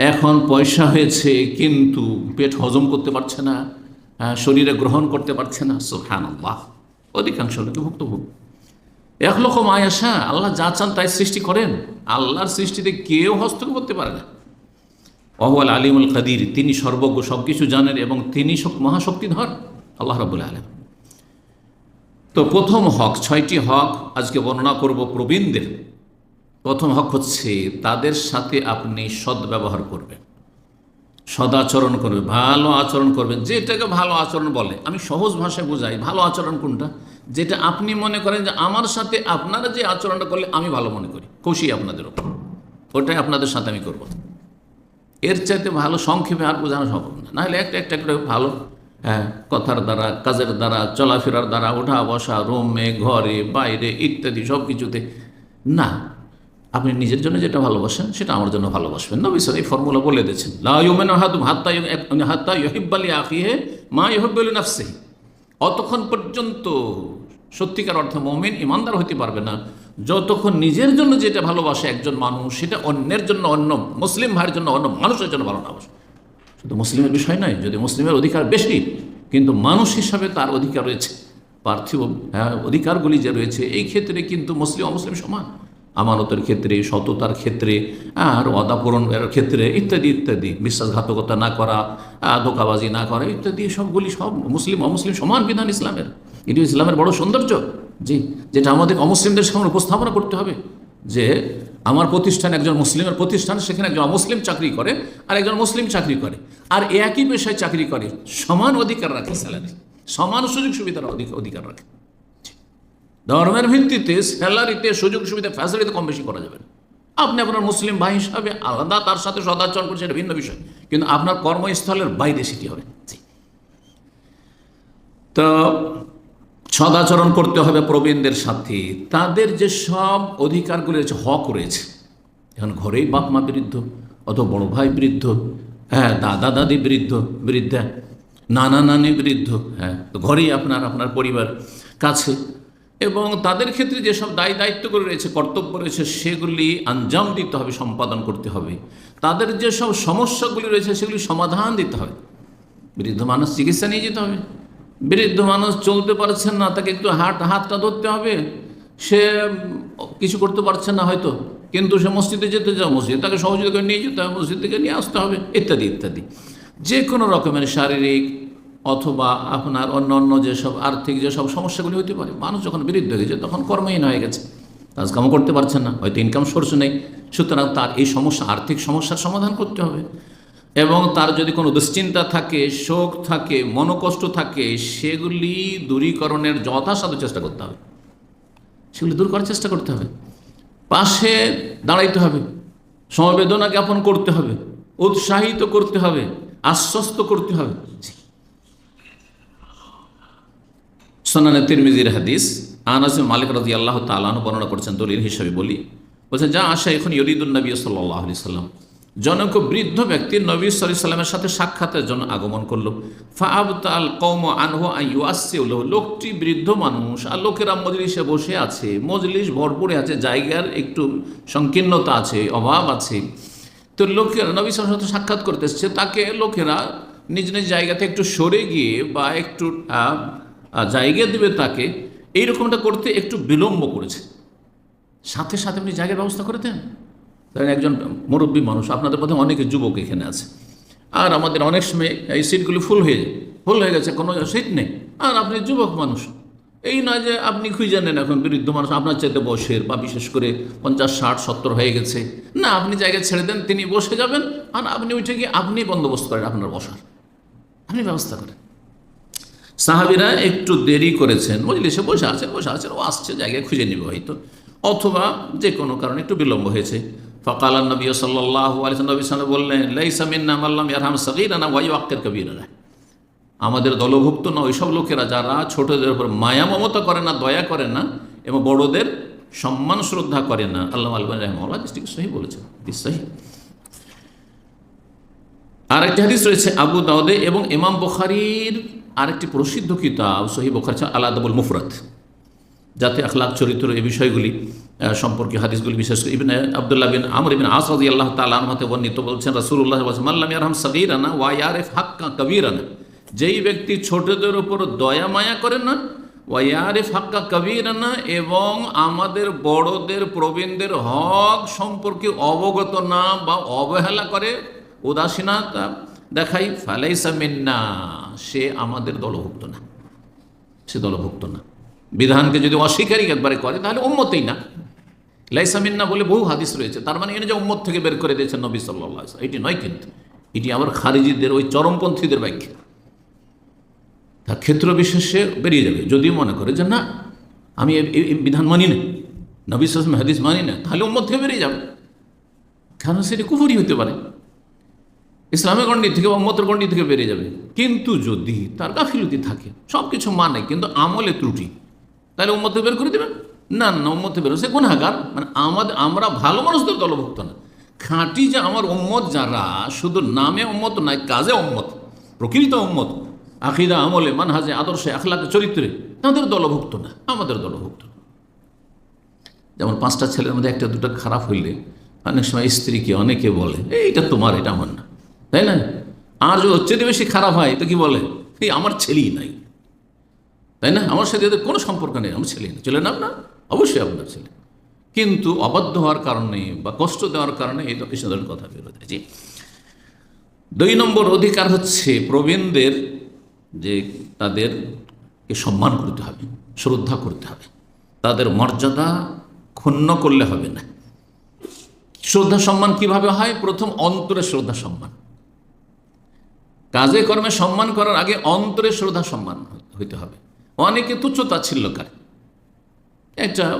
এখন পয়সা হয়েছে, কিন্তু পেট হজম করতে পারছে না শরীরে গ্রহণ করতে পারছে না। সোহান অধিকাংশ লোকে ভুক্তভোগ। এক লক্ষ মায়াসা আল্লাহ যা চান তাই সৃষ্টি করেন। আল্লাহর সৃষ্টিতে কেউ হস্তক্ষেপ করতে পারে না। অহওয়াল আলিমুল কাদির তিনি সর্বজ্ঞ সব কিছু জানেন এবং তিনি শক- মহাশক্তিধর। আল্লাহ রাবুল আলম তো প্রথম হক, ছয়টি হক আজকে বর্ণনা করব প্রবীণদের। প্রথম হক হচ্ছে তাদের সাথে আপনি সদ্ব্যবহার করবেন। সদাচরণ করবে ভালো আচরণ করবেন, যেটাকে ভালো আচরণ বলে। আমি সহজ ভাষায় বোঝাই, ভালো আচরণ কোনটা? যেটা আপনি মনে করেন যে আমার সাথে আপনারা যে আচরণটা করলে আমি ভালো মনে করি, খুশি আপনাদের ওপর ওটাই আপনাদের সাথে আমি করব। এর চাইতে ভালো সংক্ষেপে আর বোঝানো সম্ভব না। নাহলে একটা একটা করে ভালো হ্যাঁ কথার দ্বারা, কাজের দ্বারা, চলাফেরার দ্বারা ওঠা বসা রুমে, ঘরে, বাইরে, ইত্যাদি সব কিছুতে না আপনি নিজের জন্য যেটা ভালোবাসেন সেটা আমার জন্য ভালোবাসবেন। নবী স্যার এই ফর্মুলা বলে দিয়েছেন লা ইউমেন হাতুম হাত্তা মা অতক্ষণ পর্যন্ত সত্যিকার অর্থে মমিন ইমানদার হতে পারবে না। যতক্ষণ নিজের জন্য যেটা ভালোবাসে একজন মানুষ সেটা অন্যের জন্য অন্য মুসলিম ভাইয়ের জন্য অন্য মানুষের জন্য ভালো না। শুধু মুসলিমের বিষয় নয় যদি মুসলিমের অধিকার বেশি কিন্তু মানুষ হিসাবে তার অধিকার রয়েছে পার্থিব হ্যাঁ, অধিকারগুলি যে রয়েছে এই ক্ষেত্রে কিন্তু মুসলিম অমুসলিম সমান। আমানতের ক্ষেত্রে, সততার ক্ষেত্রে, আর অদা ক্ষেত্রে ইত্যাদি ইত্যাদি। বিশ্বাসঘাতকতা না করা ধোকাবাজি না করা, ইত্যাদি সবগুলি সব মুসলিম, অমুসলিম সমান বিধান ইসলামের। এটি ইসলামের বড় সৌন্দর্য। জি, যেটা আমাদের অমুসলিমদের সামনে উপস্থাপনা করতে হবে যে আমার প্রতিষ্ঠান একজন মুসলিমের প্রতিষ্ঠান, সেখানে একজন অমুসলিম চাকরি করে আর একজন মুসলিম চাকরি করে। আর একই পেশায় চাকরি করে, সমান অধিকার রাখে স্যালারি, সমান সুযোগ সুবিধার অধিক- অধিকার রাখে। ধর্মের ভিত্তিতে স্যালারিতে, সুযোগ সুবিধা ফ্যাসিলিটি কম বেশি করা যাবে না। আপনি আপনার মুসলিম ভাই হিসাবে আলাদা, তার সাথে সদাচরণ করছেন, এটা ভিন্ন বিষয়। কিন্তু আপনার কর্মস্থলের বাইরে সেটি হবে। তো সদাচরণ করতে হবে প্রবীণদের সাথে। তাদের যে সব অধিকারগুলি রয়েছে, হক রয়েছে। এখন ঘরেই বাপ মা বৃদ্ধ, অথবা বড় ভাই বৃদ্ধ হ্যাঁ দাদা দাদি বৃদ্ধ, বৃদ্ধা, নানা নানি বৃদ্ধ হ্যাঁ ঘরেই আপনার আপনার পরিবার কাছে। এবং তাদের ক্ষেত্রে যেসব দায় দায়িত্বগুলো রয়েছে, কর্তব্য রয়েছে, সেগুলি আঞ্জাম দিতে হবে, সম্পাদন করতে হবে। তাদের যেসব সমস্যাগুলি রয়েছে, সেগুলি সমাধান দিতে হবে। বৃদ্ধ মানুষ চিকিৎসা নিয়ে যেতে হবে। বৃদ্ধ মানুষ চলতে পারছেন না, তাকে একটু হাত হাতটা ধরতে হবে। সে কিছু করতে পারছে না হয়তো, কিন্তু সে মসজিদে যেতে চাও মসজিদ তাকে সহযোগিতা নিয়ে যেতে হবে, মসজিদ থেকে নিয়ে আসতে হবে, ইত্যাদি ইত্যাদি। যে কোনো রকমের শারীরিক অথবা আপনার অন্য অন্য যেসব আর্থিক যেসব সমস্যাগুলি হতে পারে, মানুষ যখন বৃদ্ধ হয়ে গেছে তখন কর্মহীন হয়ে গেছে। কাজকামও করতে পারছেন না, হয়তো ইনকাম সোর্স নেই। সুতরাং তার এই সমস্যা, আর্থিক সমস্যার সমাধান করতে হবে। এবং তার যদি কোনো দুশ্চিন্তা থাকে, শোক থাকে, মনোকষ্ট থাকে, সেগুলি দূরীকরণের যথাসাধ্য চেষ্টা করতে হবে। সেগুলি দূর করার চেষ্টা করতে হবে। পাশে দাঁড়াইতে হবে। সমবেদনা জ্ঞাপন করতে হবে। উৎসাহিত করতে হবে। আশ্বস্ত করতে হবে জি। সোনানে তিরমিজির হাদিস বিন মালিক রাজি আল্লাহ তালান বর্ণনা করছেন দলিল হিসাবে বলি। বলছেন, যা আশা এখন ইয়রিদুল নবী সাল্লাহ আলি সাল্লাম। জনক বৃদ্ধ ব্যক্তি নবী সাল্লাহ সাল্লামের সাথে সাক্ষাতের জন্য আগমন করল। ফাআবতাল কৌম আনহু আইয়াসিউল লোকটি বৃদ্ধ মানুষ, আর লোকেরা মজলিসে বসে আছে। মজলিস ভরপুরে আছে, জায়গার একটু সংকীর্ণতা আছে, অভাব আছে। তো লোকেরা, নবী সাল্লামের সাথে সাক্ষাৎ করতে এসছে। তাকে লোকেরা নিজ নিজ জায়গাতে একটু সরে গিয়ে বা একটু জায়গা দেবে তাকে এইরকমটা করতে একটু বিলম্ব করেছে। সাথে সাথে আপনি জায়গার ব্যবস্থা করে দেন। ধরেন একজন মুরব্বী মানুষ, আপনাদের মধ্যে অনেকে যুবক এখানে আছে। আর আমাদের অনেক সময় এই সিটগুলি ফুল হয়ে যায়। ফুল হয়ে গেছে, কোনো সিট নেই। আর আপনি যুবক মানুষ, এই নয় যে আপনি খুঁজে নেন এখন বৃদ্ধ মানুষ, আপনার চাইতে বয়সের বা বিশেষ করে পঞ্চাশ, ষাট, সত্তর হয়ে গেছে। না, আপনি জায়গা ছেড়ে দেন, তিনি বসে যাবেন। আর আপনি উঠে গিয়ে আপনি বন্দোবস্ত করেন আপনার বসার। আপনি ব্যবস্থা করেন। সাহাবিরা একটু দেরি করেছেন। মজলিসে বসে আছেন বসে আছেন ও আসছে, জায়গায় খুঁজে নেবে হয়তো। অথবা যে কোনো কারণে একটু বিলম্ব হয়েছে। ফকাল নবী সাল্লাহ আলিস নবী সাল্লাম বললেন লাইসামিন নাম আল্লাহ ইয়ারহাম সগিরানা ওয়াই আক্কের কবিরা আমাদের দলভুক্ত না ওইসব লোকেরা যারা ছোটদের উপর মায়া মমতা করে না, দয়া করে না, এবং বড়দের সম্মান শ্রদ্ধা করে না, আল্লাহ আলবান রহমাল্লাহ সহি বলেছেন। সহি। আরেকটি হাদিস রয়েছে আবু দাউদে এবং ইমাম বুখারির আরেকটি প্রসিদ্ধ কিতাব সহি বুখারি আল্লাহ আদাবুল মুফরাত যাতে আখলাক, চরিত্র এই বিষয়গুলি সম্পর্কে হাদিসগুলি, বিশেষ করে ইবিন আবদুল্লাহ বিন আমর ইবিন আসাদি আল্লাহ তালার মতে বর্ণিত বলছেন রাসুল্লাহ মাল্লাম ইয়ারহাম সাগিরানা ওয়া ইয়ারেফ হাক্কা কবিরানা। যেই ব্যক্তি ছোটদের উপর দয়া, মায়া করে না ওয়ারে ফাক্কা কবিরানা এবং আমাদের বড়দের, প্রবীণদের হক সম্পর্কে অবগত না বা অবহেলা করে উদাসীনতা দেখাই, ফালাইসা মিন্না, সে আমাদের দলভুক্ত না। সে দলভুক্ত না। বিধানকে যদি অস্বীকারী একবারে করে, তাহলে উম্মতেই না। লাইসা মিন্না বলে বহু হাদিস রয়েছে। তার মানে এনে যে উম্মত থেকে বের করে দিয়েছেন নবী সাল্লাহ এটি নয় কিন্তু, এটি আবার খারিজিদের, ওই চরমপন্থীদের ব্যাখ্যা। তার ক্ষেত্র বিশেষে বেরিয়ে যাবে। যদি মনে করে যে না, আমি বিধান মানি না, নবী সালাম হাদিস মানি না, তাহলে উম্মত থেকে বেরিয়ে যাবে। কেন সেটি কুফুরি হতে পারে? ইসলামের গণ্ডি থেকে বা উম্মতের গণ্ডি থেকে বেরিয়ে যাবে। কিন্তু যদি তার গাফিলতি থাকে সব কিছু মানে কিন্তু আমলে ত্রুটি। তাহলে উম্মত বের করে দেবেন? না না উম্মত বেরো সে গুণাগার মানে আমাদের, আমরা ভালো মানুষদের দলভুক্ত না। খাঁটি যে আমার উম্মত যারা, শুধু নামে উম্মত নয়, কাজে উম্মত, প্রকৃত উম্মত, আখিদা, আমলে, মানহাজে, আদর্শে, আখলাকে, চরিত্রে, তাদের দলভুক্ত না, আমাদের দলভুক্ত যেমন পাঁচটা ছেলের মধ্যে একটা, দুটো খারাপ হইলে, অনেক সময় স্ত্রীকে অনেকে বলে, এইটা তোমার, এটা আমার না। তাই না? আর যদি হচ্ছে বেশি খারাপ হয়, তো কি বলে? এই আমার ছেলেই নাই। তাই না? আমার সাথে এদের কোনো সম্পর্ক নেই, আমার ছেলে না ছেলে না? অবশ্যই আপনার ছেলে। কিন্তু অবাধ্য হওয়ার কারণে বা কষ্ট দেওয়ার কারণে এই এই ধরনের কথা বেরোতে জি দুই নম্বর অধিকার হচ্ছে প্রবীণদের যে তাদেরকে সম্মান করতে হবে, শ্রদ্ধা করতে হবে। তাদের মর্যাদা ক্ষুণ্ণ করলে হবে না। শ্রদ্ধা সম্মান কীভাবে হয়? প্রথম অন্তরে শ্রদ্ধা সম্মান। কাজে কর্মে সম্মান করার আগে অন্তরে শ্রদ্ধা সম্মান হইতে হবে। অনেকে তুচ্ছ তাচ্ছিল্য করে। একটা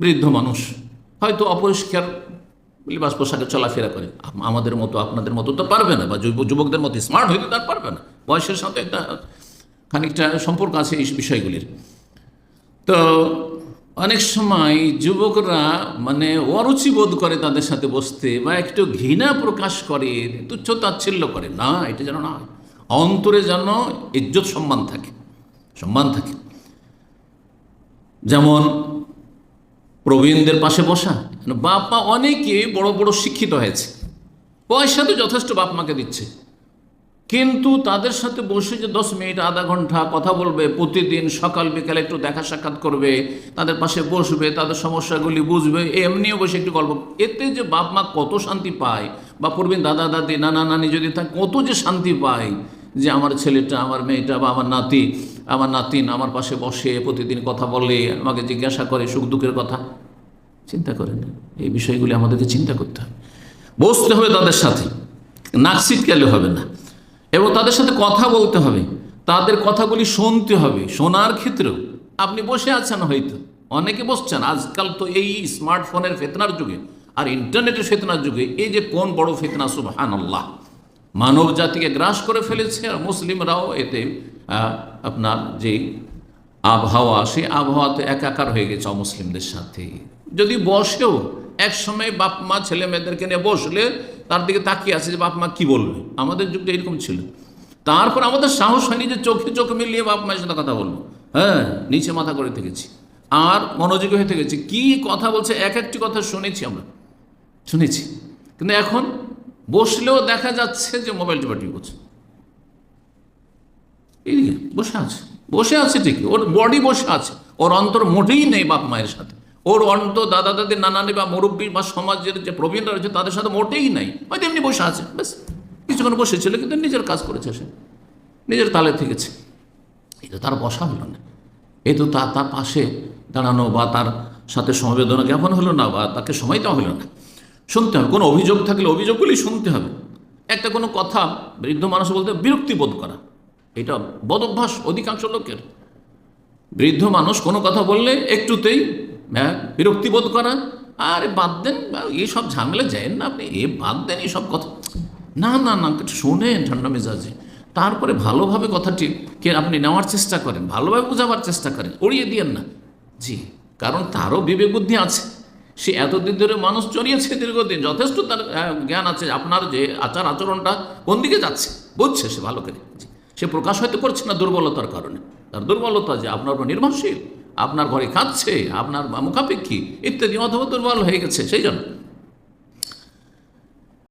বৃদ্ধ মানুষ হয়তো অপরিষ্কার লিবাস পোশাকে চলাফেরা করে। আমাদের মতো, আপনাদের মতো তো পারবে না, বা যুব- যুবকদের মতো স্মার্ট হইতে তার পারবে না। বয়সের সাথে একটা খানিকটা সম্পর্ক আছে এই বিষয়গুলির। তো অনেক সময় যুবকরা মানে অরুচি বোধ করে তাদের সাথে বসতে বা একটু ঘৃণা প্রকাশ করে, তুচ্ছ তাচ্ছিল্য করে। না, এটা যেন না অন্তরে যেন ইজ্জত সম্মান থাকে সম্মান থাকে। যেমন প্রবীণদের পাশে বসা, বাপ মা অনেকে বড় বড় শিক্ষিত হয়েছে। পয়সা তো যথেষ্ট বাপ মাকে দিচ্ছে। কিন্তু তাদের সাথে বসে যে দশ মিনিট, আধা ঘণ্টা কথা বলবে, প্রতিদিন সকাল, বিকালে একটু দেখা সাক্ষাৎ করবে, তাদের পাশে বসবে, তাদের সমস্যাগুলি বুঝবে, এমনিও বসে একটু গল্প এতে যে বাপ মা কত শান্তি পায়, বা প্রবীণ দাদা, দাদি, নানা, নানি যদি থাকে, কত যে শান্তি পায় যে আমার ছেলেটা, আমার মেয়েটা, বা আমার নাতি, আমার নাতিন আমার পাশে বসে প্রতিদিন কথা বলে, আমাকে জিজ্ঞাসা করে সুখ দুঃখের কথা। চিন্তা করেন, এই বিষয়গুলি আমাদেরকে চিন্তা করতে হবে। বসতে হবে তাদের সাথে। নাক ছিটকালে হবে না। এবং তাদের সাথে কথা বলতে হবে। তাদের কথাগুলি শুনতে হবে। শোনার ক্ষেত্রেও আপনি বসে আছেন হয়তো। অনেকে বসছেন। আজকাল তো এই স্মার্টফোনের ফেতনার যুগে আর ইন্টারনেটের ফেতনার যুগে এই যে কোন বড় ফেতনা সুবহান আল্লাহ মানব জাতিকে গ্রাস করে ফেলেছে আর মুসলিমরাও এতে আপনার যে আবহাওয়া সেই আবহাওয়াতে একাকার হয়ে গেছে অমুসলিমদের সাথে। যদি বসেও এক সময় বাপ মা ছেলে মেয়েদেরকে নিয়ে বসলে তার দিকে তাকিয়ে আছে যে বাপ মা কী বলবে? আমাদের যুগটা এরকম ছিল। তারপর আমাদের সাহস হয়নি যে চোখে চোখে মিলিয়ে বাপ মায়ের সাথে কথা বলব। হ্যাঁ নিচে মাথা করে থেকেছি। আর মনোযোগী হয়ে থেকেছি। কি কথা বলছে? এক একটি কথা শুনেছি আমরা। শুনেছি। কিন্তু এখন বসলেও দেখা যাচ্ছে যে মোবাইল টিপাটি করছে। এইদিকে বসে আছে। বসে আছে ঠিকই। ওর বডি বসে আছে। ওর অন্তর মোটেই নেই বাপ মায়ের সাথে। ওর অন্ত দাদা দাদি নানানি বা মুরব্বী বা সমাজের যে প্রবীণরা রয়েছে, তাদের সাথে মোটেই নাই। হয়তো এমনি বসে আছে, ব্যাস। কিছুক্ষণ বসেছিল কিন্তু নিজের কাজ করেছে সে। নিজের তালে থেকেছে। এই তো তার বসা হলো না। এই তো তার তার পাশে দাঁড়ানো বা তার সাথে সমবেদনা জ্ঞাপন হলো না বা তাকে সময় দেওয়া হলো না। শুনতে হবে, কোনো অভিযোগ থাকলে অভিযোগগুলি শুনতে হবে। একটা কোনো কথা বৃদ্ধ মানুষ বলতে বিরক্তিবোধ করা। এটা বদভ্যাস অধিকাংশ লোকের। বৃদ্ধ মানুষ কোনো কথা বললে একটুতেই হ্যাঁ বিরক্তি বোধ করা আরে বাদ দেন এইসব ঝামেলা যায় না আপনি, এ বাদ দেন এইসব কথা। না না না শোনেন ঠান্ডা মেজাজে। তারপরে ভালোভাবে কথাটি কে আপনি নেওয়ার চেষ্টা করেন, ভালোভাবে বোঝাবার চেষ্টা করেন, উড়িয়ে দিয়েন না। জি, কারণ তারও বিবেক বুদ্ধি আছে। সে এতদিন ধরে মানুষ চড়িয়েছে দীর্ঘদিন, যথেষ্ট তার জ্ঞান আছে, আপনার যে আচার আচরণটা কোন দিকে যাচ্ছে, বুঝছে সে ভালো করে। সে প্রকাশ হয়তো করছে না দুর্বলতার কারণে। তার দুর্বলতা যে আপনার উপর নির্ভরশীল। আপনার ঘরে কাঁদছে আপনার মুখাপেক্ষী ইত্যাদি অথবা দুর্বল হয়ে গেছে সেই জন্য।